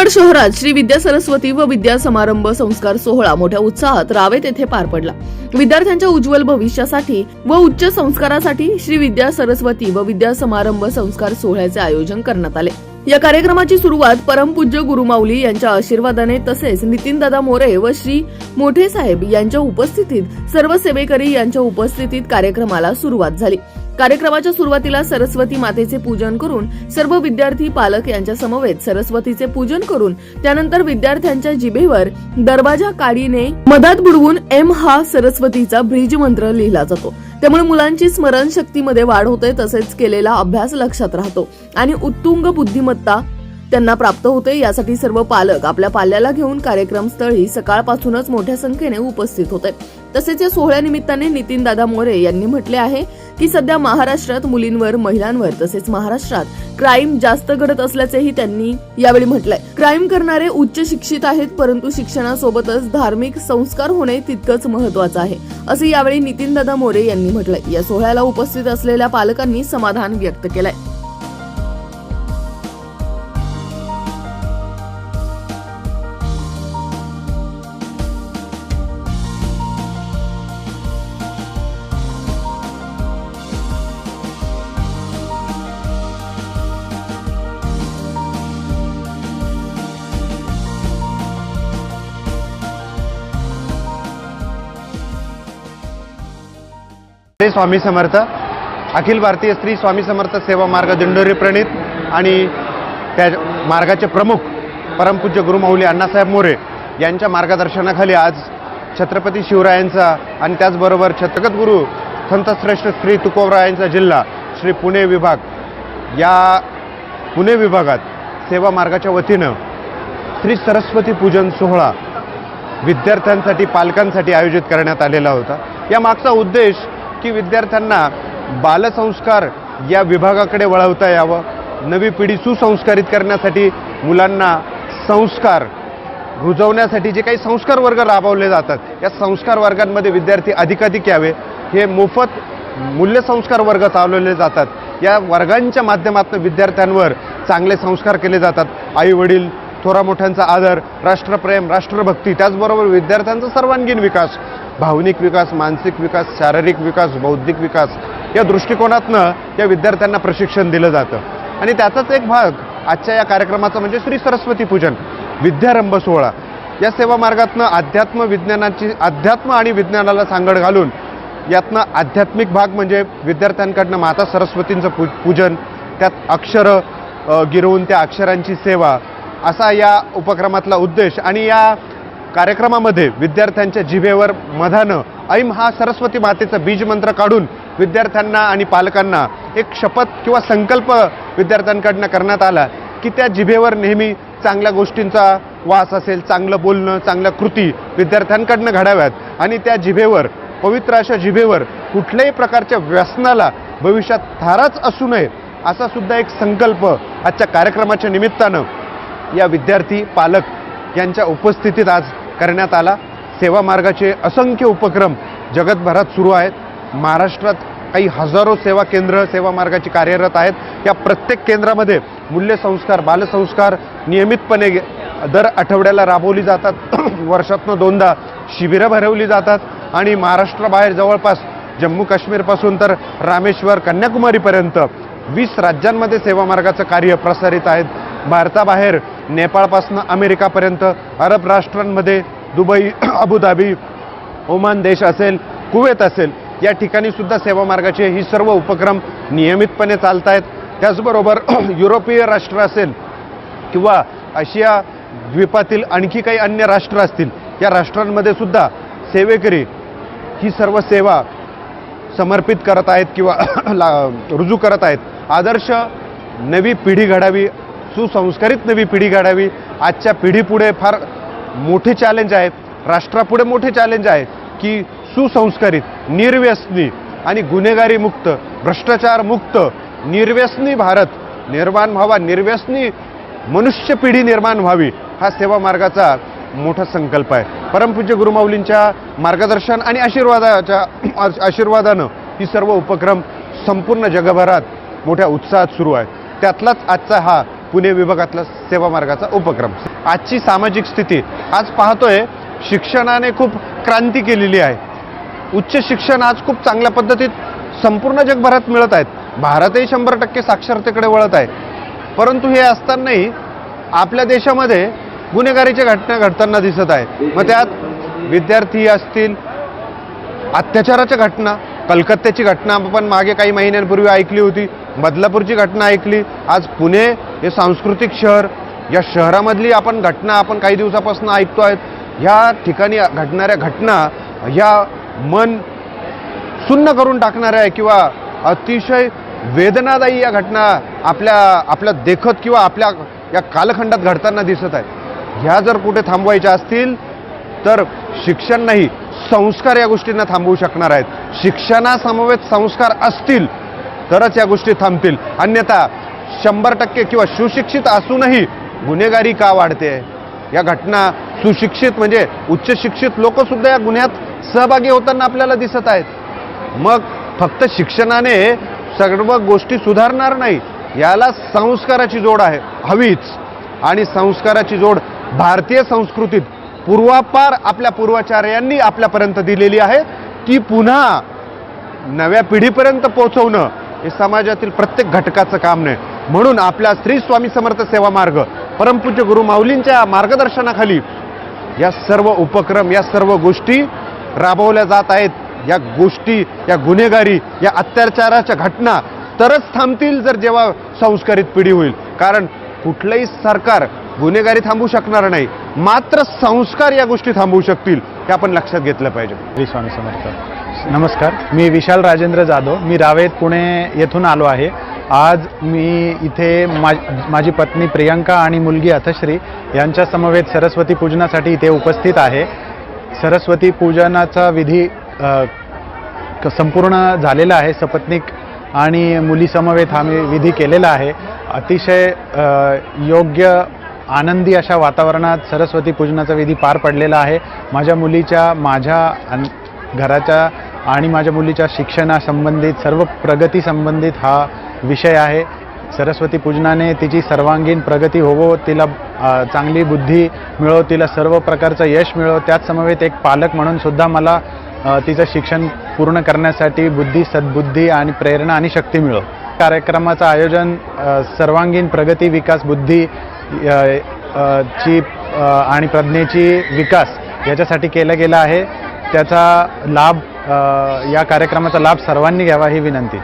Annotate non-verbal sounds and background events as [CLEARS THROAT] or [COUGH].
मुरबाड शहरात श्री विद्या सरस्वती व विद्या समारंभ संस्कार सोहळा मोठ्या उत्साहात रावेत येथे पार पडला. विद्यार्थ्यांच्या उज्ज्वल भविष्यासाठी व उच्च संस्कारासाठी श्री विद्या सरस्वती व विद्या समारंभ संस्कार सोहळ्याचे आयोजन करण्यात आले. या कार्यक्रमाची सुरुवात परमपूज्य गुरुमाऊली यांच्या आशीर्वादाने तसेच नितीनदादा मोरे व श्री मोठे साहेब यांच्या उपस्थितीत सर्व सेवेकरी यांच्या उपस्थितीत कार्यक्रमाला सुरुवात झाली. कार्यक्रमाच्या सुरुवातीला सरस्वती मातेचे पूजन करून सर्व विद्यार्थी पालक यांच्या समवेत सरस्वतीचे पूजन करून त्यानंतर विद्यार्थ्यांच्या जिभेवर दरवाजा काडीने मधात बुडवून एम हा सरस्वतीचा ब्रिज मंत्र लिहिला जातो. त्यामुळे मुलांची स्मरणशक्तीमध्ये वाढ होते तसेच केलेला अभ्यास लक्षात राहतो आणि उत्तुंग बुद्धिमत्ता त्यांना प्राप्त होते. यासाठी सर्व पालक आपल्या पाल्याला घेऊन कार्यक्रम स्थळी सकाळपासूनच मोठ्या संख्येने उपस्थित होते. तसेच या सोहळ्यानिमित्ताने नितीन दादा मोरे यांनी म्हटले आहे की सध्या महाराष्ट्रात मुलींवर महिलांवर तसेच महाराष्ट्रात क्राईम जास्त घडत असल्याचेही त्यांनी यावेळी म्हटलंय. क्राईम करणारे उच्च शिक्षित आहेत परंतु शिक्षणासोबतच धार्मिक संस्कार होणे तितकंच महत्वाचं आहे असे यावेळी नितीन दादा मोरे यांनी म्हटलंय. या सोहळ्याला उपस्थित असलेल्या पालकांनी समाधान व्यक्त केलंय. श्री स्वामी समर्थ. अखिल भारतीय श्री स्वामी समर्थ सेवा मार्ग दिंडोरी प्रणित आणि त्या मार्गाचे प्रमुख परमपूज्य गुरुमाऊली अण्णासाहेब मोरे यांच्या मार्गदर्शनाखाली आज छत्रपती शिवरायांचा आणि त्याचबरोबर छत्रपत गुरु संतश्रेष्ठ श्री तुकोबरायांचा जिल्हा श्री पुणे विभाग या पुणे विभागात सेवा मार्गाच्या वतीनं श्री सरस्वती पूजन सोहळा विद्यार्थ्यांसाठी पालकांसाठी आयोजित करण्यात आलेला होता. या मागचा उद्देश की विद्यार्थ्यांना बालसंस्कार या विभागाकडे वळवता यावं. नवी पिढी सुसंस्कारित करण्यासाठी मुलांना संस्कार रुजवण्यासाठी जे काही संस्कार वर्ग राबवले जातात या संस्कार वर्गांमध्ये विद्यार्थी अधिकाधिक यावे. हे मोफत मूल्यसंस्कार वर्ग चालवले जातात. या वर्गांच्या माध्यमातून विद्यार्थ्यांवर चांगले संस्कार केले जातात. आई वडील थोरा मोठ्यांचा आदर राष्ट्रप्रेम राष्ट्रभक्ती त्याचबरोबर विद्यार्थ्यांचा सर्वांगीण विकास भावनिक विकास मानसिक विकास शारीरिक विकास बौद्धिक विकास या दृष्टिकोनातनं या विद्यार्थ्यांना प्रशिक्षण दिलं जातं. आणि त्याचाच एक भाग आजच्या या कार्यक्रमाचा म्हणजे श्री सरस्वती पूजन विद्यारंभ सोहळा. या सेवा मार्गातनं अध्यात्म विज्ञानाची अध्यात्म आणि विज्ञानाला सांगड घालून यातनं आध्यात्मिक भाग म्हणजे विद्यार्थ्यांकडनं माता सरस्वतींचं पू पूजन त्यात अक्षरं गिरवून त्या अक्षरांची सेवा असा या उपक्रमातला उद्देश आणि या कार्यक्रमामध्ये विद्यार्थ्यांच्या जिभेवर मधानं ऐम हा सरस्वती मातेचा बीज मंत्र काढून विद्यार्थ्यांना आणि पालकांना एक शपथ किंवा संकल्प विद्यार्थ्यांकडनं करण्यात आला की त्या जिभेवर नेहमी चांगल्या गोष्टींचा वास असेल चांगलं बोलणं चांगल्या कृती विद्यार्थ्यांकडनं घडाव्यात आणि त्या जिभेवर पवित्र अशा जिभेवर कुठल्याही प्रकारच्या व्यसनाला भविष्यात थाराच असू नये असा सुद्धा एक संकल्प आजच्या कार्यक्रमाच्या निमित्तानं या विद्यार्थी पालक यांच्या उपस्थितीत आज करण्यात आला. सेवा मार्गाचे असंख्य उपक्रम जगतभरात सुरू आहेत. महाराष्ट्रात काही हजारो सेवा केंद्र सेवा मार्गाची कार्यरत आहेत. या प्रत्येक केंद्रामध्ये मूल्यसंस्कार बालसंस्कार नियमितपणे दर आठवड्याला राबवली जातात. [CLEARS THROAT] वर्षातनं दोनदा शिबिरं भरवली जातात आणि महाराष्ट्राबाहेर जवळपास जम्मू काश्मीरपासून तर रामेश्वर कन्याकुमारीपर्यंत वीस राज्यांमध्ये सेवा मार्गाचं कार्य प्रसारित आहेत. भारताबाहेर नेपाळपासून अमेरिकापर्यंत अरब राष्ट्रांमध्ये दुबई [CLEARS THROAT] अबुधाबी ओमान देश असेल कुवेत असेल या ठिकाणी सुद्धा सेवा मार्गाचे ही सर्व उपक्रम नियमितपणे चालत आहेत त्याचबरोबर [CLEARS THROAT] युरोपीय राष्ट्र असेल किंवा आशिया द्वीपातील आणखी काही अन्य राष्ट्र असतील या राष्ट्रांमध्ये सुद्धा सेवेकरी ही सर्व सेवा समर्पित करत आहेत किंवा [CLEARS THROAT] ला- रुजू करत आहेत. आदर्श नवी पिढी घडावी सुसंस्कारित नवी पिढी घडावी. आजच्या पिढीपुढे फार मोठे चॅलेंज आहेत. राष्ट्रापुढे मोठे चॅलेंज आहेत की सुसंस्कारित निर्व्यसनी आणि गुन्हेगारी मुक्त भ्रष्टाचार मुक्त निर्व्यसनी भारत निर्माण व्हावा निर्व्यसनी मनुष्य पिढी निर्माण व्हावी हा सेवा मार्गाचा मोठा संकल्प आहे. परमपूज्य गुरुमाऊलींच्या मार्गदर्शन आणि आशीर्वादाच्या आशीर्वादानं ही सर्व उपक्रम संपूर्ण जगभरात मोठ्या उत्साहात सुरू आहे त्यातलाच आजचा हा पुणे विभागातला सेवा मार्गाचा उपक्रम. आजची सामाजिक स्थिती आज पाहतोय शिक्षणाने खूप क्रांती केलेली आहे. उच्च शिक्षण आज खूप चांगल्या पद्धतीत संपूर्ण जगभरात मिळत आहेत. भारतही शंभर टक्के साक्षरतेकडे वळत आहे. परंतु हे असतानाही आपल्या देशामध्ये गुन्हेगारीच्या घटना घडताना दिसत आहेत. मग त्यात विद्यार्थी असतील अत्याचाराच्या घटना कलकत्त्याची घटना आपण मागे काही महिन्यांपूर्वी ऐकली होती. बदलापूरची घटना ऐकली. आज पुणे हे सांस्कृतिक शहर या शहरामधली आपण घटना आपण काही दिवसापासून ऐकतो आहेत. ह्या ठिकाणी घडणाऱ्या घटना ह्या मन सुन्न करून टाकणाऱ्या आहे किंवा अतिशय वेदनादायी या घटना आपल्या आपल्या देखत किंवा आपल्या या कालखंडात घडताना दिसत आहेत. ह्या जर कुठे थांबवायच्या असतील तर शिक्षण नाही संस्कार या गोष्टींना थांबवू शकणार आहेत. शिक्षणासमवेत संस्कार असतील तरच या गोष्टी थांबतील. अन्यथा शंभर टक्के किंवा सुशिक्षित असूनही गुन्हेगारी का वाढते? या घटना सुशिक्षित म्हणजे उच्च शिक्षित लोकसुद्धा या गुन्ह्यात सहभागी होताना आपल्याला दिसत आहेत. मग फक्त शिक्षणाने सर्व गोष्टी सुधारणार नाही याला संस्काराची जोड आहे हवीच. आणि संस्काराची जोड भारतीय संस्कृतीत पूर्वापार आपल्या पूर्वाचार्यांनी आपल्यापर्यंत दिलेली आहे ती पुन्हा नव्या पिढीपर्यंत पोहोचवणं हे समाजातील प्रत्येक घटकाचं काम नाही. म्हणून आपल्या श्री स्वामी समर्थ सेवा मार्ग परमपूज्य गुरु माऊलींच्या मार्गदर्शनाखाली या सर्व उपक्रम या सर्व गोष्टी राबवल्या जात आहेत. या गोष्टी या गुन्हेगारी या अत्याचाराच्या घटना तरच थांबतील जर जेव्हा संस्कारित पिढी होईल. कारण कुठलंही सरकार गुन्हेगारी थांबू शकणार नाही. मात्र संस्कार या गोष्टी थांबवू शकतील हे आपण लक्षात घेतलं पाहिजे. श्री स्वामी समर्थ. नमस्कार. मी विशाल राजेंद्र जाधव. मी रावेत पुणे येथून आलो आहे. आज मी इथे मा माझी पत्नी प्रियंका आणि मुलगी अथश्री यांच्या समवेत सरस्वती पूजनासाठी इथे उपस्थित आहे. सरस्वती पूजनाचा विधी क- संपूर्ण झालेला आहे. सपत्निक आणि मुलीसमवेत हा मी विधी केलेला आहे. अतिशय योग्य आनंदी अशा वातावरणात सरस्वती पूजनाचा विधी पार पडलेला आहे. माझ्या मुलीच्या माझ्या घराच्या आणि माझ्या मुलीच्या शिक्षणासंबंधित सर्व प्रगती संबंधित हा विषय आहे. सरस्वती पूजनाने तिची सर्वांगीण प्रगती होवो तिला चांगली बुद्धी मिळो तिला सर्व प्रकारचं यश मिळो. त्याच समवेत एक पालक म्हणून सुद्धा मला तिचं शिक्षण पूर्ण करण्यासाठी बुद्धी सद्बुद्धी आणि प्रेरणा आणि शक्ती मिळो. कार्यक्रमाचं आयोजन सर्वांगीण प्रगती विकास बुद्धी ची आणि प्रज्ञेची विकास याच्यासाठी केला गेला आहे. त्याचा लाभ या कार्यक्रमाचा लाभ सर्वांनी घ्यावा ही विनंती.